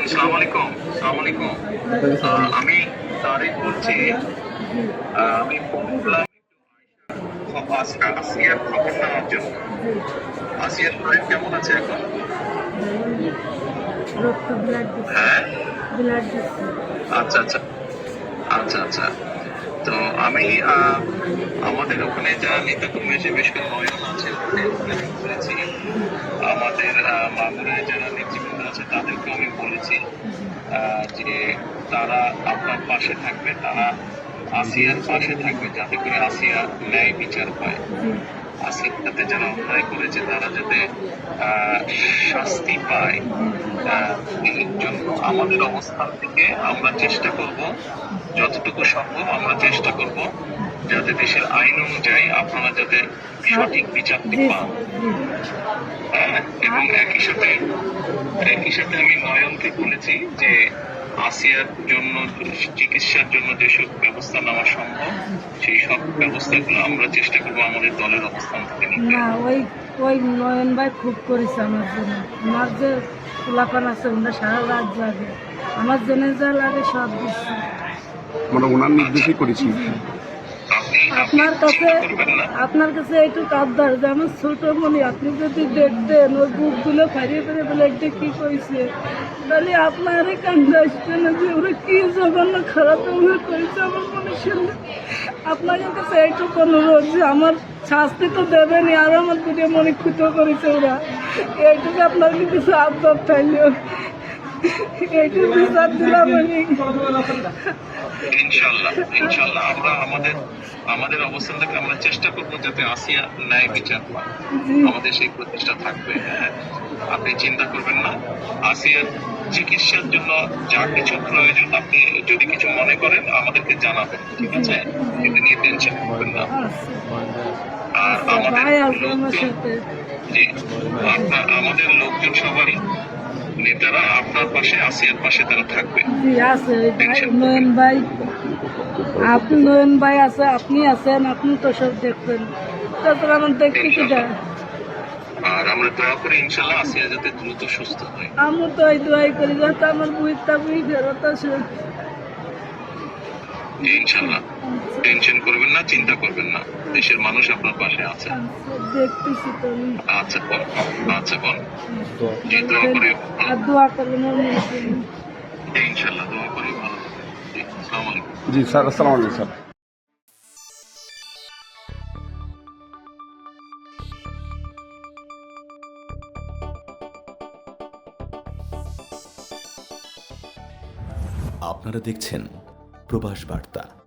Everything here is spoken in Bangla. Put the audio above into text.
হ্যালো সালাম আলাইকুম। সালাম আলাইকুম আমি তারিক বলছি আমি ফোন করলাম একটু আইসার আসিয়ার খবর নেওয়ার জন্য। আসিয়ার শরীর কেমন আছে এখন? হ্যাঁ? আচ্ছা আচ্ছা। আচ্ছা আচ্ছা। তো আমি আমাদের ওখানে যারা নেতা আছে বেশ নয়ন আছে আমাদের মাগুরায় যারা তাদেরকে আমি বলেছি যে তারা আপনার পাশে থাকবে তারা আসিয়ার পাশে থাকবে যাতে করে আসিয়া ন্যায় বিচার পায়। আসিয়ার সাথে যারা অন্যায় করেছে তারা যাতে শাস্তি পায়। এই জন্য আমাদের অবস্থান থেকে আমরা চেষ্টা করব যতটুকু সম্ভব আমরা চেষ্টা করব যাতে দেশের আইন অনুযায়ী আপনারা যাতে সঠিক বিচারটি পান। হ্যাঁ এবং একই সাথে একই সাথে আমি নয়নকে বলেছি যে আসিয়ার জন্য চিকিৎসার জন্য যেসব ব্যবস্থা নেওয়া সম্ভব সেই সব ব্যবস্থাগুলো আমরা চেষ্টা করব আমাদের দলের অবস্থান থেকে নিতে। না ওই ওই নয়ন ভাই খুব করেছে আমার জন্য। আমার যে পোলাপান আছে ওনারা সারা রাত জাগে। আমার জন্য যা লাগে সব দিচ্ছে। মানে ওনার নির্দেশই করেছি। আপনার কাছে আপনার কাছে একটু কাবদার যে আমার ছোট মনি, আপনি যদি দেখতেন ওর বুকগুলো ফারিয়ে ফেলে বলে, এটা কি কইছে? তাহলে আপনারই কান্দা আসবে না যে ওরা কি জঘন্য খারাপ ব্যবহার করেছে আমার মনে শুনলে আপনাদের কাছে এইটুকু অনুরোধ যে আমার শাস্তি তো দেবেনি আর আমার দুটো মনে ক্ষুত করেছে ওরা। এইটুকু আপনার কিছু আবদার থাকলেও এইটুকু বিচার দিলাম আমি। ইনশাল্লাহ ইনশাল্লাহ। আমরা আমাদের আমাদের অবস্থান থেকে আমরা চেষ্টা করব যাতে আসিয়া ন্যায় বিচার পায় আমাদের সেই প্রচেষ্টা থাকবে হ্যাঁ। আপনি চিন্তা করবেন না। আসিয়ার চিকিৎসার জন্য যা কিছু প্রয়োজন আপনি যদি কিছু মনে করেন আমাদেরকে জানাবেন ঠিক আছে? এটা নিয়ে টেনশন করবেন না। আচ্ছা আর আমাদের আসবে আমার লোকজন আমাদের লোকজন সবাই নেতারা আপনার পাশে আসিয়ার পাশে তারা থাকবে। আছে। নয়ন ভাই আপনি নয়ন ভাই আছে আপনি আছেন আপনি তো সব দেখবেন। তারপর আমার দেখতে কি দেয় আর আমরা দোয়া করি ইনশাল্লাহ আসিয়া যাতে দ্রুত সুস্থ হয়। আমি তো এই দোয়াই করি যাতে আমার বুঝতে বুঝি ফেরত আসে জি ইনশাল্লাহ টেনশন করবেন না চিন্তা করবেন না। দেশের মানুষ আপনার পাশে আছে। আচ্ছা, দেখতেছি তো। আমি আচ্ছা আচ্ছা জি দোয়া করি দোয়া করবেন ইনশাল্লাহ দোয়া করি ভালো। জি স্যার আসসালামু আলাইকুম স্যার। আপনারা দেখছেন প্রবাস বার্তা।